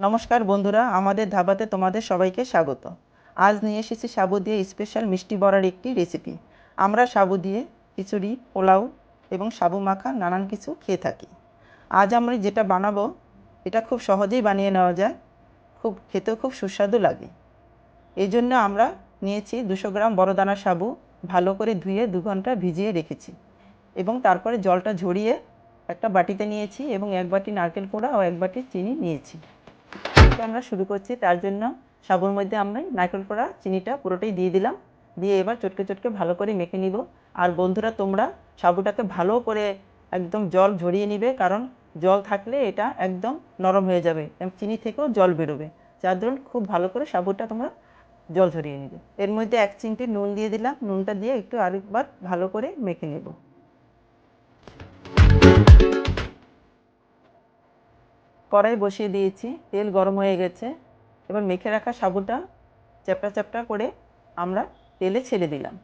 নমস্কার বন্ধুরা, আমাদের ধাবাতে তোমাদের সবাইকে স্বাগত। আজ নিয়ে এসেছি সাবু দিয়ে স্পেশাল মিষ্টি বড়ার একটি রেসিপি আমরা সাবু দিয়ে খিচুড়ি, পোলাও এবং সাবু মাখা নানান কিছু খেয়ে থাকি। আজ আমরা যেটা বানাবো, এটা খুব সহজেই বানিয়ে নেওয়া যায়। খুব, খেতেও খুব সুস্বাদু লাগে। এই জন্য আমরা নিয়েছি দুশো গ্রাম বড়দানা সাবু। ভালো করে ধুয়ে দু ঘণ্টা ভিজিয়ে রেখেছি। এবং তারপরে জলটা ঝরিয়ে একটা বাটিতে নিয়েছি এবং এক বাটি নারকেল কোড়া ও এক বাটি চিনি নিয়েছি। এটা আমরা শুরু করছি, তার জন্য সাবুর মধ্যে আমরা নারকেল কোড়া, চিনিটা পুরোটাই দিয়ে দিলাম। দিয়ে এবার চটকে চটকে ভালো করে মেখে নিব। আর বন্ধুরা, তোমরা সাবুটাকে ভালো করে একদম জল ঝরিয়ে নিবে, কারণ জল থাকলে এটা একদম নরম হয়ে যাবে এবং চিনি থেকেও জল বেরোবে। যার ধরুন খুব ভালো করে সাবুটা তোমরা জল ঝরিয়ে নিবে। এর মধ্যে এক চিমটি নুন দিয়ে দিলাম। নুনটা দিয়ে একটু আরেকবার ভালো করে মেখে নেব। কড়াই বসিয়ে দিয়েছি, তেল গরম হয়ে গেছে। এবার মেখে রাখা সাবুটা চ্যাপটা চ্যাপটা করে আমরা তেলে ছেড়ে দিলাম।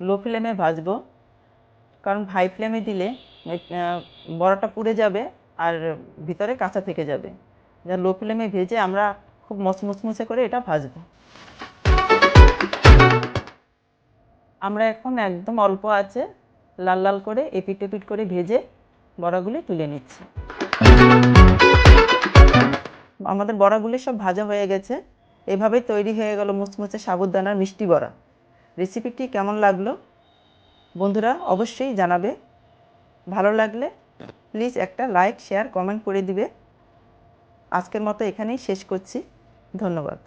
লো ফ্লেমে ভাজবো, কারণ হাই ফ্লেমে দিলে বড়াটা পুড়ে যাবে আর ভিতরে কাঁচা থেকে যাবে। যা লো ফ্লেমে ভেজে আমরা খুব মচমচমচে করে এটা ভাজবো। আমরা এখন একদম অল্প আছে লাল লাল করে, এপিট এপিট করে ভেজে বড়াগুলি তুলে নিচ্ছি। আমাদের বড়াগুলি সব ভাজা হয়ে গেছে। এভাবেই তৈরি হয়ে গেল মুচমুচে সাবুদানার মিষ্টি বড়া। রেসিপিটি কেমন লাগল? বন্ধুরা অবশ্যই জানাবে। ভালো লাগলে প্লিজ একটা লাইক, শেয়ার, কমেন্ট করে দিবে। আজকের মতো এখানেই শেষ করছি। ধন্যবাদ।